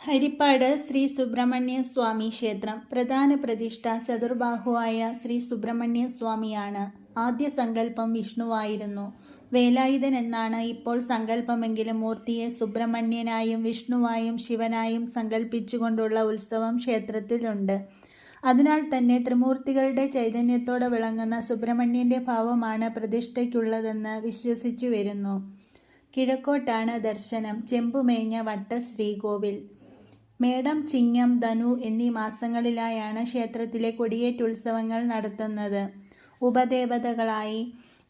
ഹരിപ്പാട് ശ്രീ സുബ്രഹ്മണ്യ സ്വാമി ക്ഷേത്രം പ്രധാന പ്രതിഷ്ഠ ചതുർബാഹുവായ ശ്രീ സുബ്രഹ്മണ്യ സ്വാമിയാണ് ആദ്യ സങ്കല്പം വിഷ്ണുവായിരുന്നു. വേലായുധൻ എന്നാണ് ഇപ്പോൾ സങ്കല്പമെങ്കിലും മൂർത്തിയെ സുബ്രഹ്മണ്യനായും വിഷ്ണുവായും ശിവനായും സങ്കല്പിച്ചുകൊണ്ടുള്ള ഉത്സവം ക്ഷേത്രത്തിലുണ്ട്. അതിനാൽ തന്നെ ത്രിമൂർത്തികളുടെ ചൈതന്യത്തോടെ വിളങ്ങുന്ന സുബ്രഹ്മണ്യന്റെ ഭാവമാണ് പ്രതിഷ്ഠയ്ക്കുള്ളതെന്ന് വിശ്വസിച്ചു വരുന്നു കിഴക്കോട്ടാണ് ദർശനം. ചെമ്പുമേഞ്ഞ വട്ട ശ്രീകോവിൽ മേടം ചിങ്ങം ധനു എന്നീ മാസങ്ങളിലായാണ് ക്ഷേത്രത്തിലെ കൊടിയേറ്റുത്സവങ്ങൾ നടത്തുന്നത്. ഉപദേവതകളായി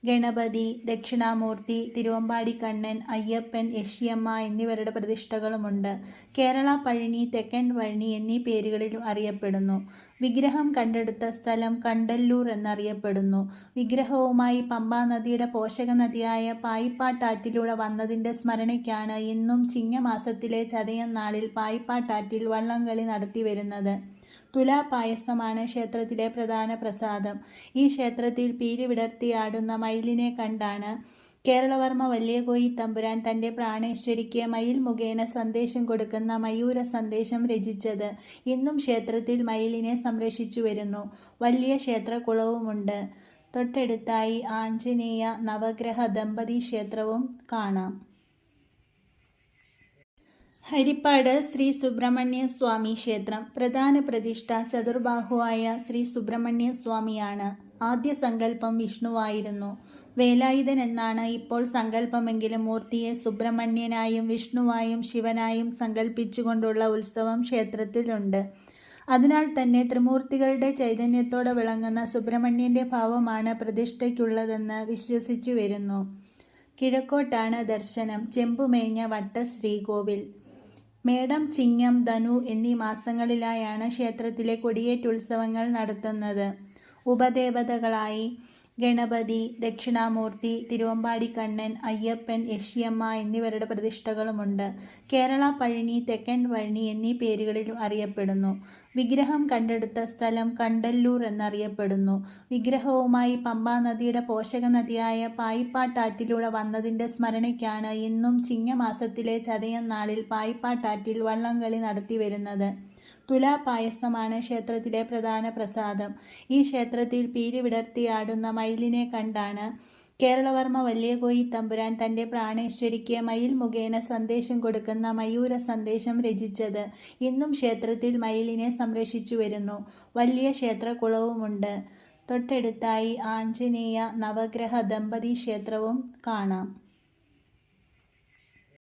ഗണപതി ദക്ഷിണാമൂർത്തി തിരുവമ്പാടി കണ്ണൻ അയ്യപ്പൻ യശിയമ്മ എന്നിവരുടെ പ്രതിഷ്ഠകളുമുണ്ട്. കേരള പഴനി തെക്കൻ പഴനി എന്നീ പേരുകളിലും അറിയപ്പെടുന്നു. വിഗ്രഹം കണ്ടെടുത്ത സ്ഥലം കണ്ടല്ലൂർ എന്നറിയപ്പെടുന്നു. വിഗ്രഹവുമായി പമ്പാ നദിയുടെ പോഷക നദിയായ പായിപ്പാട്ടാറ്റിലൂടെ വന്നതിന്റെ സ്മരണയ്ക്കാണ് ഇന്നും ചിങ്ങമാസത്തിലെ ചതയം നാളിൽ പായിപ്പാട്ടാറ്റിൽ വള്ളംകളി നടത്തി വരുന്നത് തുലാപായസമാണ് ക്ഷേത്രത്തിലെ പ്രധാന പ്രസാദം. ഈ ക്ഷേത്രത്തിൽ പീരിവിടർത്തിയാടുന്ന മയിലിനെ കണ്ടാണ് കേരളവർമ്മ വല്യകോയി തമ്പുരാൻ തന്റെ പ്രാണേശ്വരിക്ക് മയിൽ മുഖേന സന്ദേശം കൊടുക്കുന്ന മയൂര സന്ദേശം രചിച്ചത്. ഇന്നും ക്ഷേത്രത്തിൽ മയിലിനെ സംരക്ഷിച്ചു വരുന്നു. വലിയ ക്ഷേത്രകുളവുമുണ്ട്. തൊട്ടടുത്തായി ആഞ്ജനേയ നവഗ്രഹ ദമ്പതി ക്ഷേത്രവും കാണാം. ഹരിപ്പാട് ശ്രീ സുബ്രഹ്മണ്യ സ്വാമി ക്ഷേത്രം പ്രധാന പ്രതിഷ്ഠ ചതുർബാഹുവായ ശ്രീ സുബ്രഹ്മണ്യ സ്വാമിയാണ്. ആദ്യ സങ്കല്പം വിഷ്ണുവായിരുന്നു. വേലായുധൻ എന്നാണ് ഇപ്പോൾ സങ്കല്പമെങ്കിലും മൂർത്തിയെ സുബ്രഹ്മണ്യനായും വിഷ്ണുവായും ശിവനായും സങ്കല്പിച്ചുകൊണ്ടുള്ള ഉത്സവം ക്ഷേത്രത്തിലുണ്ട്. അതിനാൽ തന്നെ ത്രിമൂർത്തികളുടെ ചൈതന്യത്തോടെ വിളങ്ങുന്ന സുബ്രഹ്മണ്യന്റെ ഭാവമാണ് പ്രതിഷ്ഠയ്ക്കുള്ളതെന്ന് വിശ്വസിച്ചു വരുന്നു. കിഴക്കോട്ടാണ് ദർശനം. ചെമ്പുമേഞ്ഞ വട്ട ശ്രീകോവിൽ മേടം ചിങ്ങം ധനു എന്നീ മാസങ്ങളിലായാണ് ക്ഷേത്രത്തിലെ കൊടിയേറ്റുത്സവങ്ങൾ നടത്തുന്നത്. ഉപദേവതകളായി ഗണപതി ദക്ഷിണാമൂർത്തി തിരുവമ്പാടി കണ്ണൻ അയ്യപ്പൻ യശിയമ്മ എന്നിവരുടെ പ്രതിഷ്ഠകളുമുണ്ട്. കേരള പഴനി തെക്കൻ പഴനി എന്നീ പേരുകളിലും അറിയപ്പെടുന്നു. വിഗ്രഹം കണ്ടെടുത്ത സ്ഥലം കണ്ടല്ലൂർ എന്നറിയപ്പെടുന്നു. വിഗ്രഹവുമായി പമ്പാ നദിയുടെ പോഷക നദിയായ പായിപ്പാട്ടാറ്റിലൂടെ വന്നതിന്റെ സ്മരണയ്ക്കാണ് ഇന്നും ചിങ്ങമാസത്തിലെ ചതയം നാളിൽ പായിപ്പാട്ടാറ്റിൽ വള്ളംകളി നടത്തി വരുന്നത് തുലാപായസമാണ് ക്ഷേത്രത്തിലെ പ്രധാന പ്രസാദം. ഈ ക്ഷേത്രത്തിൽ പീരി വിടർത്തിയാടുന്ന മയിലിനെ കണ്ടാണ് കേരളവർമ്മ വല്യകോയി തമ്പുരാൻ തന്റെ പ്രാണേശ്വരിക്ക് മയിൽ മുഖേന സന്ദേശം കൊടുക്കുന്ന മയൂര സന്ദേശം രചിച്ചത്. ഇന്നും ക്ഷേത്രത്തിൽ മയിലിനെ സംരക്ഷിച്ചു വരുന്നു. വലിയ ക്ഷേത്രകുളവുമുണ്ട്. തൊട്ടടുത്തായി ആഞ്ജനേയ നവഗ്രഹ ദമ്പതി ക്ഷേത്രവും കാണാം.